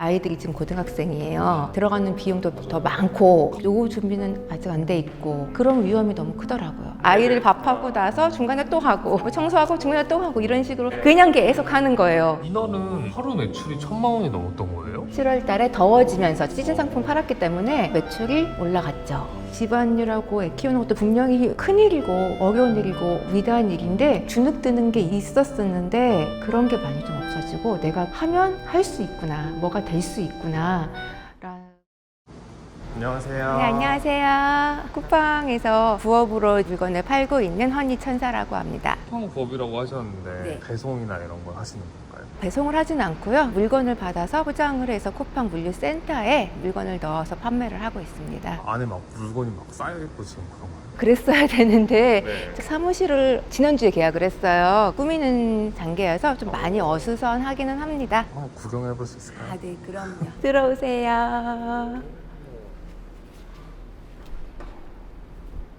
아이들이 지금 고등학생이에요. 들어가는 비용도 더 많고 노후 준비는 아직 안 돼 있고 그런 위험이 너무 크더라고요. 아이를 밥하고 나서 중간에 또 하고 뭐 청소하고 중간에 또 하고 이런 식으로 그냥 계속 하는 거예요. 이날은 하루 매출이 천만 원이 넘었던 거예요? 7월 달에 더워지면서 시즌 상품 팔았기 때문에 매출이 올라갔죠. 집안일하고 애 키우는 것도 분명히 큰일이고 어려운 일이고 위대한 일인데 주눅 드는 게 있었었는데 그런 게 많이 좀 없어 지고 내가 하면 할 수 있구나 뭐가 될 수 있구나 라는 안녕하세요. 네, 안녕하세요. 쿠팡에서 부업으로 물건을 팔고 있는 허니천사라고 합니다. 쿠팡법이라고 하셨는데 네. 배송이나 이런 걸 하시는 건가요? 배송을 하진 않고요. 물건을 받아서 포장을 해서 쿠팡 물류센터에 물건을 넣어서 판매를 하고 있습니다. 안에 막 물건이 막 쌓여있고 지금 그런 거예요? 그랬어야 되는데 네. 사무실을 지난주에 계약을 했어요. 꾸미는 단계여서 좀 많이 어수선하기는 합니다. 한번 구경해 볼 수 있을까요? 네, 그럼요. 들어오세요.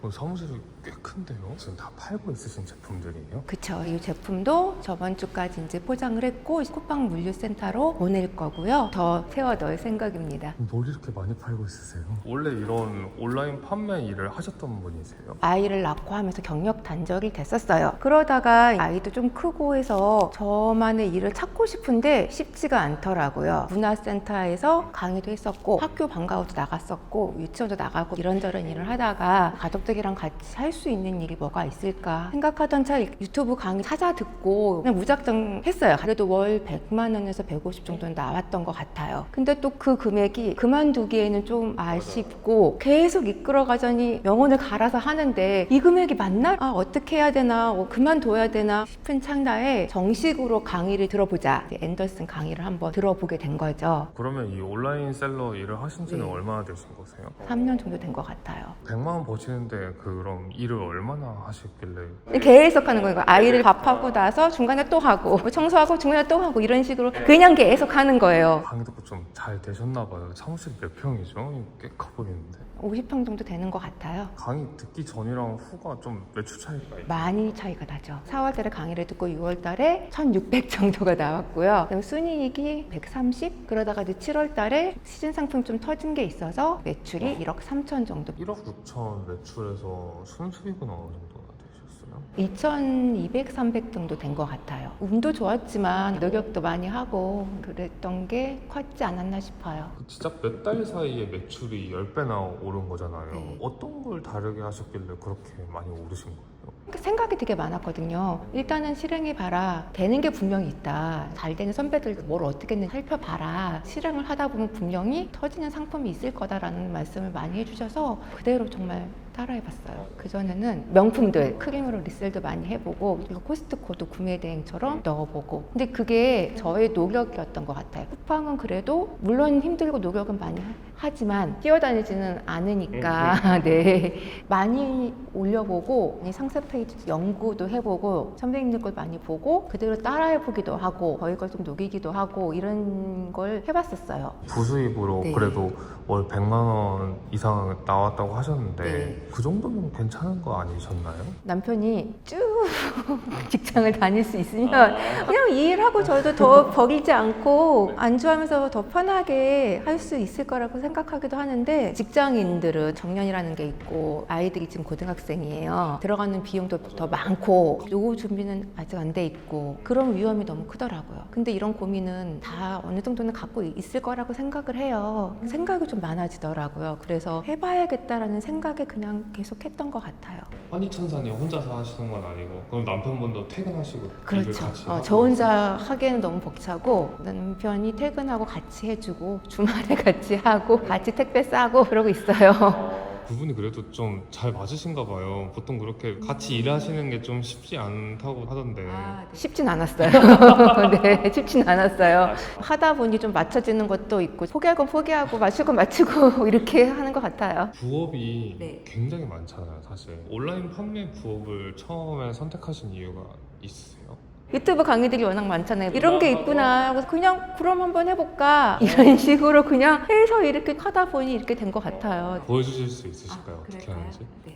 어, 사무실이 꽤 큰데요? 지금 다 팔고 있으신 제품들이에요? 그쵸. 이 제품도 저번 주까지 이제 포장을 했고 쿠팡 물류센터로 보낼 거고요. 더 세워 넣을 생각입니다. 뭘 이렇게 많이 팔고 있으세요? 원래 이런 온라인 판매 일을 하셨던 분이세요? 아이를 낳고 하면서 경력 단절이 됐었어요. 그러다가 아이도 좀 크고 해서 저만의 일을 찾고 싶은데 쉽지가 않더라고요. 문화센터에서 강의도 했었고 학교 방과후도 나갔었고 유치원도 나가고 이런저런 일을 하다가 가족들이랑 같이 할 수 있는 일이 뭐가 있을까 생각하던 차에 유튜브 강의 찾아 듣고 그냥 무작정 했어요. 그래도 월 100만 원에서 150 정도는 나왔던 것 같아요. 근데 또 그 금액이 그만두기에는 좀 아쉽고 계속 이끌어가자니 영혼을 갈아서 하는데 이 금액이 맞나? 아, 어떻게 해야 되나? 어, 그만둬야 되나? 싶은 찰나에 정식으로 강의를 들어보자. 앤더슨 강의를 한번 들어보게 된 거죠. 그러면 이 온라인 셀러 일을 하신 지는 네. 얼마나 되신 거세요? 3년 정도 된 것 같아요. 100만 원 버시는데 그럼 일을 얼마나 하셨길래 계속 하는 거예요. 아이를 밥하고 나서 중간에 또 하고 뭐 청소하고 중간에 또 하고 이런 식으로 그냥 계속 하는 거예요. 강의 듣고 좀잘 되셨나 봐요. 사무실 몇 평이죠? 꽤 커 보이는데. 50평 정도 되는 것 같아요. 강의 듣기 전이랑 후가 좀 매출 차이가. 많이 차이가 나죠. 4월 달에 강의를 듣고 6월 달에 1600 정도가 나왔고요. 그다음에 순이익이 130 그러다가 이제 7월 달에 시즌 상품 좀 터진 게 있어서 매출이 1억 3천 정도 1억 6천 매출에서 순 수익은 어느 정도나 되셨어요? 2,200, 300 정도 된 것 같아요. 운도 좋았지만 노력도 많이 하고 그랬던 게 컸지 않았나 싶어요. 그 진짜 몇 달 사이에 매출이 10배나 오른 거잖아요. 네. 어떤 걸 다르게 하셨길래 그렇게 많이 오르신 거예요? 그러니까 생각이 되게 많았거든요. 일단은 실행해 봐라. 되는 게 분명히 있다. 잘 되는 선배들 뭘 어떻게 했는지 살펴봐라. 실행을 하다 보면 분명히 터지는 상품이 있을 거다라는 말씀을 많이 해주셔서 그대로 정말 따라해봤어요. 그전에는 명품들 크림으로 리셀도 많이 해보고 그리고 코스트코도 구매 대행처럼 넣어보고 근데 그게 저의 노력이었던 것 같아요. 쿠팡은 그래도 물론 힘들고 노력은 많이 하- 하지만 뛰어다니지는 않으니까 네 많이 올려보고 이 상세 페이지 연구도 해보고 선배님들 걸 많이 보고 그대로 따라해보기도 하고 저희 걸 좀 녹이기도 하고 이런 걸 해봤었어요. 부수입으로 네. 그래도 월 100만 원 이상 나왔다고 하셨는데 네. 그 정도면 괜찮은 거 아니셨나요? 남편이 쭉 직장을 다닐 수 있으면 그냥 이 일하고 저도 더 버리지 않고 안주하면서 더 편하게 할 수 있을 거라고 생각하기도 하는데 직장인들은 정년이라는 게 있고 아이들이 지금 고등학생이에요. 들어가는 비용도 더 많고 노후 준비는 아직 안 돼 있고 그런 위험이 너무 크더라고요. 근데 이런 고민은 다 어느 정도는 갖고 있을 거라고 생각을 해요. 생각이 좀 많아지더라고요. 그래서 해봐야겠다라는 생각에 그냥 계속 했던 것 같아요. 환희천사님 혼자서 하시는 건 아니고 그럼 남편분도 퇴근하시고 일을 그렇죠. 같이 어, 하고 저 혼자 하기에는 너무 벅차고 남편이 퇴근하고 같이 해주고 주말에 같이 하고 같이 택배 싸고 그러고 있어요. 두 분이 그래도 좀 잘 맞으신가 봐요. 보통 그렇게 같이 일하시는 게 좀 쉽지 않다고 하던데. 쉽진 않았어요. 네, 쉽진 않았어요. 하다 보니 좀 맞춰지는 것도 있고 포기할 건 포기하고 맞출 건 맞추고 이렇게 하는 것 같아요. 부업이 네. 굉장히 많잖아요, 사실. 온라인 판매 부업을 처음에 선택하신 이유가 있으세요? 유튜브 강의들이 워낙 많잖아요. 이런 게 있구나. 그래서 그냥 그럼 한번 해볼까 이런 식으로 그냥 해서 이렇게 하다 보니 이렇게 된 것 같아요. 보여주실 수 있으실까요? 아, 어떻게 그럴까요? 하는지? 네.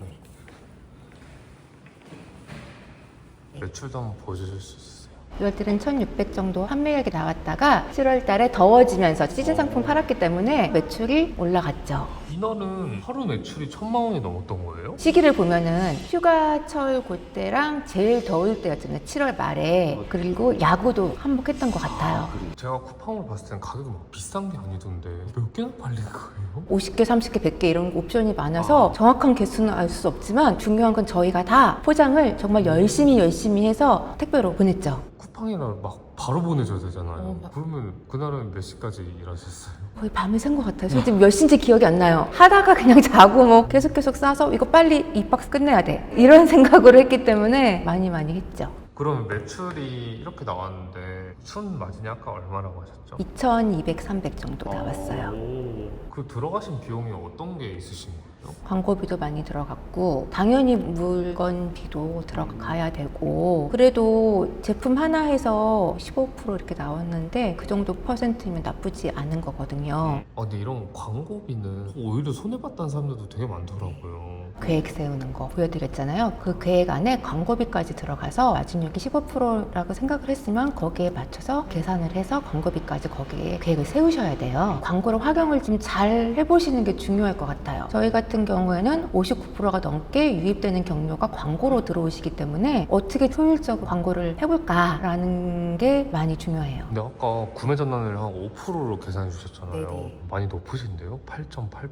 매출도 한번 보여주실 수 있으세요? 6월 달엔 1,600 정도 판매액이 나왔다가 7월 달에 더워지면서 시즌 상품 팔았기 때문에 매출이 올라갔죠. 이날은 하루 매출이 천만 원이 넘었던 거예요? 시기를 보면은 휴가철 그때랑 제일 더울 때였잖아요. 7월 말에. 그리고 야구도 한복했던 것 같아요. 제가 쿠팡으로 봤을 땐 가격이 막 비싼 게 아니던데 몇 개나 팔린 거예요? 50개, 30개, 100개 이런 옵션이 많아서 정확한 개수는 알 수 없지만 중요한 건 저희가 다 포장을 정말 열심히 열심히 해서 택배로 보냈죠. 쿠팡이나 막 바로 보내줘야 되잖아요. 어, 막- 그러면 그날은 몇 시까지 일하셨어요? 거의 밤을 샌것 같아요. 솔직히 몇 시인지 기억이 안 나요. 하다가 그냥 자고 뭐 계속 계속 싸서 이거 빨리 이 박스 끝내야 돼. 이런 생각으로 했기 때문에 많이 많이 했죠. 그러면 매출이 이렇게 나왔는데 순 마진이 아까 얼마라고 하셨죠? 2,200, 300 정도 나왔어요. 오, 그 들어가신 비용이 어떤 게 있으신 거예요? 광고비도 많이 들어갔고 당연히 물건비도 들어가야 되고 그래도 제품 하나 해서 15% 이렇게 나왔는데 그 정도 퍼센트면 나쁘지 않은 거거든요. 아 근데 이런 광고비는 오히려 손해봤다는 사람들도 되게 많더라고요. 계획 세우는 거 보여드렸잖아요. 그 계획 안에 광고비까지 들어가서 마진율이 15%라고 생각을 했으면 거기에 맞춰서 계산을 해서 광고비까지 거기에 계획을 세우셔야 돼요. 광고를 활용을 좀 잘 해보시는 게 중요할 것 같아요. 저희 같은 경우에는 59%가 넘게 유입되는 경로가 광고로 들어오시기 때문에 어떻게 효율적으로 광고를 해볼까라는 게 많이 중요해요. 근데 아까 구매 전환을 한 5%로 계산해 주셨잖아요. 네네. 많이 높으신데요? 8.8%?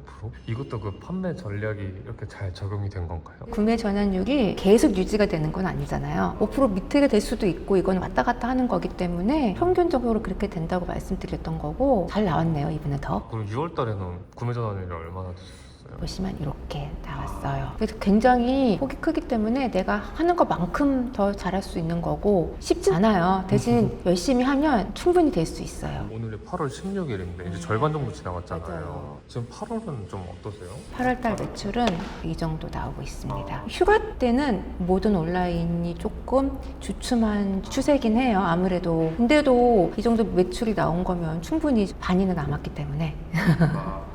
이것도 그 판매 전략이 이렇게 잘 적용이 된 건가요? 구매 전환율이 계속 유지가 되는 건 아니잖아요. 5% 밑에 될 수도 있고 이건 왔다 갔다 하는 거기 때문에 평균적으로 그렇게 된다고 말씀드렸던 거고 잘 나왔네요 이번에 더. 그럼 6월 달에는 구매 전환율이 얼마나 되셨어요? 보시면 이렇게 나왔어요. 그래서 굉장히 폭이 크기 때문에 내가 하는 것만큼 더 잘할 수 있는 거고 쉽지 않아요. 대신 열심히 하면 충분히 될 수 있어요. 오늘이 8월 16일인데 이제 절반 정도 지나갔잖아요. 맞아요. 지금 8월은 좀 어떠세요? 8월달 매출은 이 정도 나오고 있습니다. 휴가 때는 모든 온라인이 조금 주춤한 추세긴 해요. 아무래도. 근데도 이 정도 매출이 나온 거면 충분히 반이는 남았기 때문에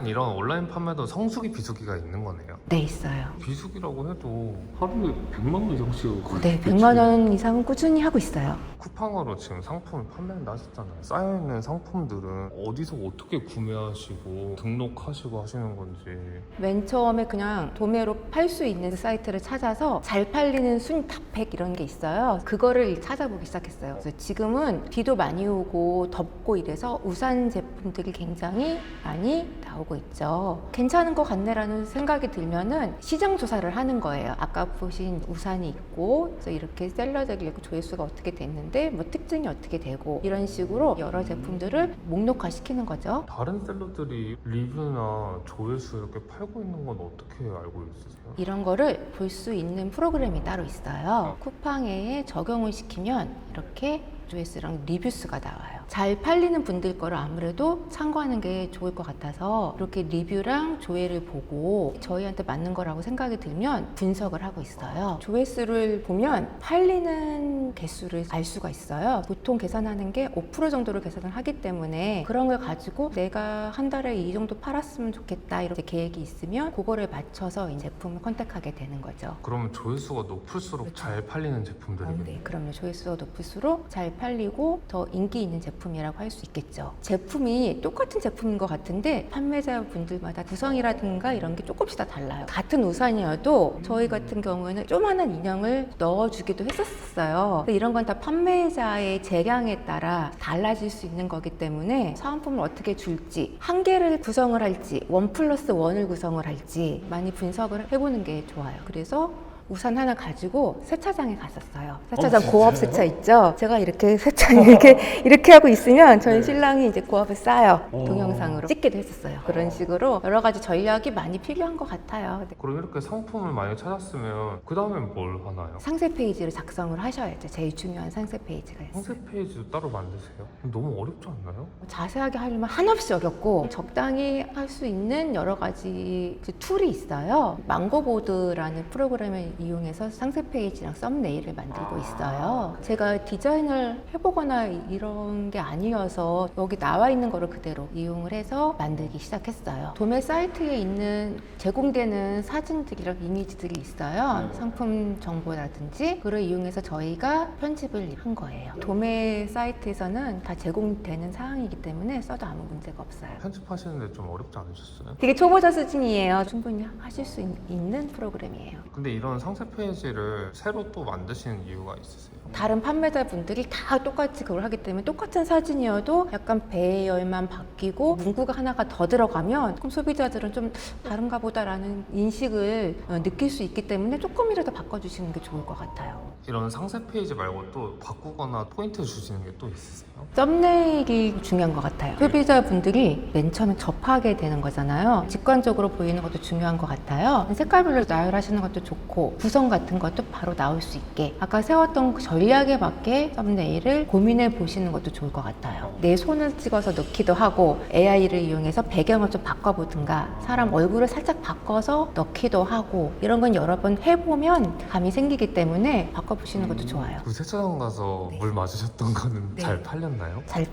이런 온라인 판매도 성수기 비수기가 있는 거네요. 네 있어요. 비수기라고 해도 하루에 100만 원 이상씩 거의 네 100만 원 이상은 꾸준히 하고 있어요. 쿠팡으로 지금 상품을 판매한다 하셨잖아요. 쌓여있는 상품들은 어디서 어떻게 구매하시고 등록하시고 하시는 건지 맨 처음에 그냥 도매로 팔 수 있는 사이트를 찾아서 잘 팔리는 순 탑100 이런 게 있어요. 그거를 찾아보기 시작했어요. 그래서 지금은 비도 많이 오고 덥고 이래서 우산 제품들이 굉장히 많이 나오고 있죠. 괜찮은 것 같네라는 생각이 들면은 시장 조사를 하는 거예요. 아까 보신 우산이 있고 이렇게 셀러들이 있고 조회수가 어떻게 됐는데 뭐 특징이 어떻게 되고 이런 식으로 여러 제품들을 목록화 시키는 거죠. 다른 셀러들이 리뷰나 조회수 이렇게 팔고 있는 건 어떻게 알고 있으세요? 이런 거를 볼 수 있는 프로그램이 따로 있어요. 쿠팡에 적용을 시키면 이렇게 조회수랑 리뷰수가 나와요. 잘 팔리는 분들 거를 아무래도 참고하는 게 좋을 것 같아서 이렇게 리뷰랑 조회를 보고 저희한테 맞는 거라고 생각이 들면 분석을 하고 있어요. 조회수를 보면 팔리는 개수를 알 수가 있어요. 보통 계산하는 게 5% 정도로 계산을 하기 때문에 그런 걸 가지고 내가 한 달에 이 정도 팔았으면 좋겠다 이렇게 계획이 있으면 그거를 맞춰서 이 제품을 컨택하게 되는 거죠. 그러면 조회수가 높을수록 잘 팔리는 어, 제품들이겠네요. 네, 그럼요. 조회수가 높을수록 잘 팔리고 더 인기 있는 제품이라고 할 수 있겠죠. 제품이 똑같은 제품인 것 같은데 판매자 분들마다 구성이라든가 이런 게 조금씩 다 달라요. 같은 우산이어도 저희 같은 경우에는 조그마한 인형을 넣어주기도 했었어요. 이런 건 다 판매자의 재량에 따라 달라질 수 있는 거기 때문에 사은품을 어떻게 줄지 한 개를 구성을 할지 원 플러스 원을 구성을 할지 많이 분석을 해보 는 게 좋아요. 그래서 우산 하나 가지고 세차장에 갔었어요. 세차장 어, 고압? 세차 있죠? 제가 이렇게 세차 이렇게 이렇게 하고 있으면 저희 네. 신랑이 이제 고압을 싸요. 어. 동영상으로 찍기도 했었어요. 그런 식으로 여러 가지 전략이 많이 필요한 것 같아요. 네. 그럼 이렇게 상품을 많이 찾았으면 그 다음엔 뭘 하나요? 상세 페이지를 작성을 하셔야죠. 제일 중요한 상세 페이지가 있어요. 상세 페이지도 따로 만드세요? 너무 어렵지 않나요? 자세하게 하려면 한없이 어렵고 적당히 할 수 있는 여러 가지 그 툴이 있어요. 망고보드라는 프로그램이 이용해서 상세 페이지랑 썸네일을 만들고 있어요. 제가 디자인을 해보거나 이런 게 아니어서 여기 나와 있는 거를 그대로 이용을 해서 만들기 시작했어요. 도매 사이트에 있는 제공되는 사진들이랑 이미지들이 있어요. 상품 정보라든지 그걸 이용해서 저희가 편집을 한 거예요. 도매 사이트에서는 다 제공되는 사항이기 때문에 써도 아무 문제가 없어요. 편집하시는데 좀 어렵지 않으셨어요? 되게 초보자 수준이에요. 충분히 하실 수 있- 있는 프로그램이에요. 근데 이런 상세 페이지를 새로 또 만드시는 이유가 있으세요? 다른 판매자 분들이 다 똑같이 그걸 하기 때문에 똑같은 사진이어도 약간 배열만 바뀌고 문구가 하나가 더 들어가면 조금 소비자들은 좀 다른가 보다라는 인식을 어, 느낄 수 있기 때문에 조금이라도 바꿔주시는 게 좋을 것 같아요. 이런 상세 페이지 말고 또 바꾸거나 포인트 주시는 게 또 있으세요? 썸네일이 중요한 것 같아요. 소비자분들이 맨 처음에 접하게 되는 거잖아요. 직관적으로 보이는 것도 중요한 것 같아요. 색깔별로 나열하시는 것도 좋고 구성 같은 것도 바로 나올 수 있게 아까 세웠던 그 전략에 맞게 썸네일을 고민해 보시는 것도 좋을 것 같아요. 내 손을 찍어서 넣기도 하고 AI를 이용해서 배경을 좀 바꿔보든가 사람 얼굴을 살짝 바꿔서 넣기도 하고 이런 건 여러 번 해보면 감이 생기기 때문에 바꿔보시는 것도 좋아요. 그 세차장 가서 물 맞으셨던 거는 네. 잘 팔렸나요? 잘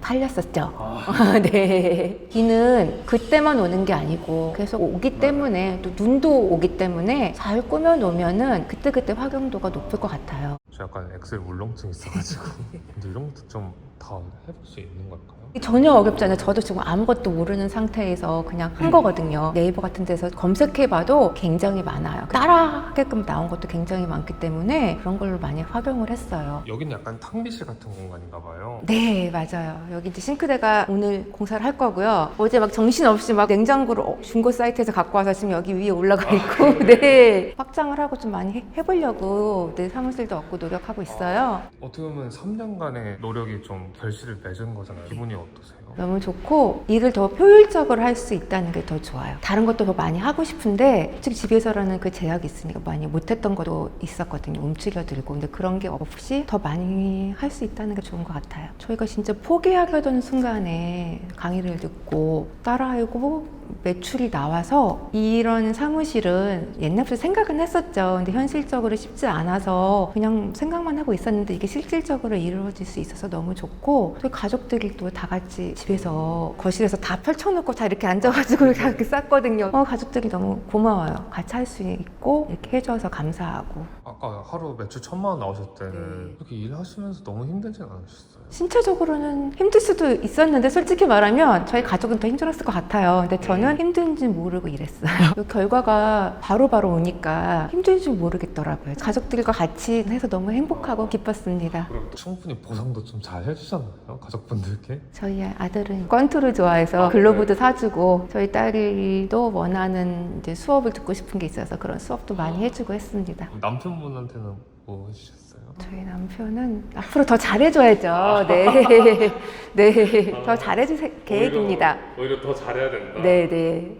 팔렸었죠. 네. 비는 그때만 오는 게 아니고 계속 오기 때문에 또 눈도 오기 때문에 잘 꾸며 놓으면은 그때그때 활용도가 높을 것 같아요. 저 약간 엑셀 울렁증 있어가지고 근데 이런 것도 좀 다 해볼 수 있는 걸까요? 전혀 어렵지 않아요. 저도 지금 아무것도 모르는 상태에서 그냥 한 거거든요. 네이버 같은 데서 검색해봐도 굉장히 많아요. 따라하게끔 나온 것도 굉장히 많기 때문에 그런 걸로 많이 활용을 했어요. 여기는 약간 탕비실 같은 공간인가 봐요 네, 맞아요. 여기 이제 싱크대가 오늘 공사를 할 거고요. 어제 막 정신없이 막 냉장고를 어, 중고 사이트에서 갖고 와서 지금 여기 위에 올라가 있고, 네. 확장을 하고 좀 많이 해- 해보려고 내 사무실도 얻고 노력하고 있어요. 어떻게 보면 3년간의 노력이 좀 결실을 맺은 거잖아요 기분이 어떠세요? 너무 좋고 일을 더 효율적으로 할 수 있다는 게 더 좋아요. 다른 것도 더 많이 하고 싶은데 솔직히 집에서라는 그 제약이 있으니까 많이 못했던 것도 있었거든요. 움츠려들고 근데 그런 게 없이 더 많이 할 수 있다는 게 좋은 것 같아요. 저희가 진짜 포기하게 되는 순간에 강의를 듣고 따라하고 매출이 나와서 이런 사무실은 옛날부터 생각은 했었죠. 근데 현실적으로 쉽지 않아서 그냥 생각만 하고 있었는데 이게 실질적으로 이루어질 수 있어서 너무 좋고 저희 가족들이 또 다 같이 집에서 거실에서 다 펼쳐놓고 다 이렇게 앉아가지고 다 이렇게 쌌거든요. 어, 가족들이 너무 고마워요. 같이 할 수 있고 이렇게 해줘서 감사하고 아까 하루 매출 천만 원 나오실 때는 네. 그렇게 일하시면서 너무 힘들진 않으셨어요? 신체적으로는 힘들 수도 있었는데 솔직히 말하면 저희 가족은 더 힘들었을 것 같아요. 근데 저는 힘든지 모르고 일했어요. 그 결과가 바로바로 오니까 힘든 줄 모르겠더라고요. 가족들과 같이 해서 너무 행복하고 기뻤습니다. 그럼 충분히 보상도 좀 잘 해주셨나요? 가족분들께? 저희 아들은 권투를 좋아해서 글로브도 사주고 저희 딸이도 원하는 이제 수업을 듣고 싶은 게 있어서 그런 수업도 많이 해주고 했습니다. 남편분한테는 뭐 해주셨어요? 저희 남편은 앞으로 더 잘해줘야죠. 네, 네, 더 잘해줄 계획입니다. 오히려 더 잘해야 된다 네, 네.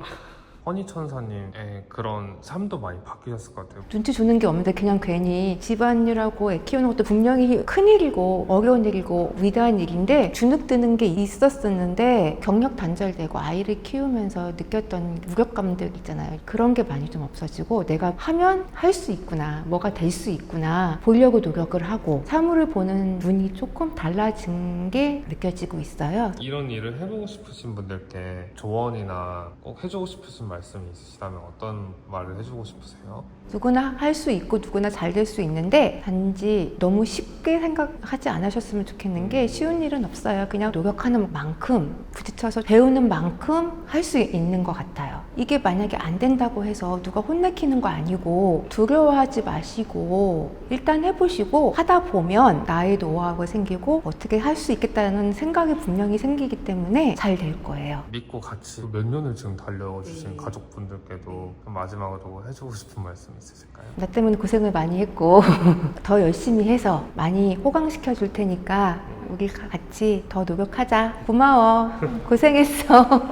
허니천사님의 그런 삶도 많이 바뀌셨을 것 같아요 눈치 주는 게 없는데 그냥 괜히 집안일하고 애 키우는 것도 분명히 큰 일이고 어려운 일이고 위대한 일인데 주눅 드는 게 있었었는데 경력 단절되고 아이를 키우면서 느꼈던 무력감들 있잖아요. 그런 게 많이 좀 없어지고 내가 하면 할 수 있구나, 뭐가 될 수 있구나 보려고 노력을 하고 사물을 보는 눈이 조금 달라진 게 느껴지고 있어요. 이런 일을 해보고 싶으신 분들께 조언이나 꼭 해주고 싶으신 말씀 이 있으시다면 어떤 말을 해주고 싶으세요? 누구나 할 수 있고 누구나 잘 될 수 있는데 단지 너무 쉽게 생각하지 않으셨으면 좋겠는 게 쉬운 일은 없어요. 그냥 노력하는 만큼 부딪혀서 배우는 만큼 할 수 있는 것 같아요. 이게 만약에 안 된다고 해서 누가 혼내키는 거 아니고 두려워하지 마시고 일단 해보시고 하다 보면 나의 노하우가 생기고 어떻게 할 수 있겠다는 생각이 분명히 생기기 때문에 잘 될 거예요. 믿고 같이 몇 년을 지금 달려주신 네. 가족분들께도 마지막으로 해주고 싶은 말씀 있으실까요? 나 때문에 고생을 많이 했고 더 열심히 해서 많이 호강시켜 줄 테니까 우리 같이 더 노력하자. 고마워. 고생했어.